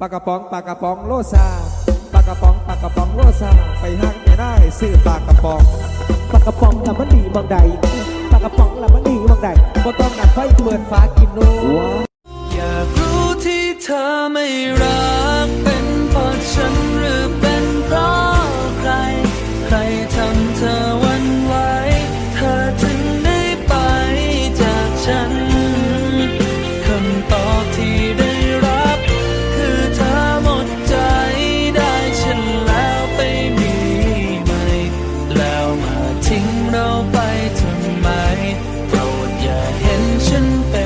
ปากกระป๋องปากกระป๋องโลซาปากกระป๋องปากกระป๋องโลซาไปห้างไม่ได้ซื้อปากกระป๋องปากกระป๋องลำมันดีบางใดปากกระป๋องลำมันดีบางใดบ่ต้องนัดไฟเปิดฟ้ากินโนอยากรู้ที่เธอไม่รักเป็นเพราะฉันหรือเป็นเพราะใคร ใครทำเธอวันไหวเธอถึงได้ไปจากฉัน ฉันเป็น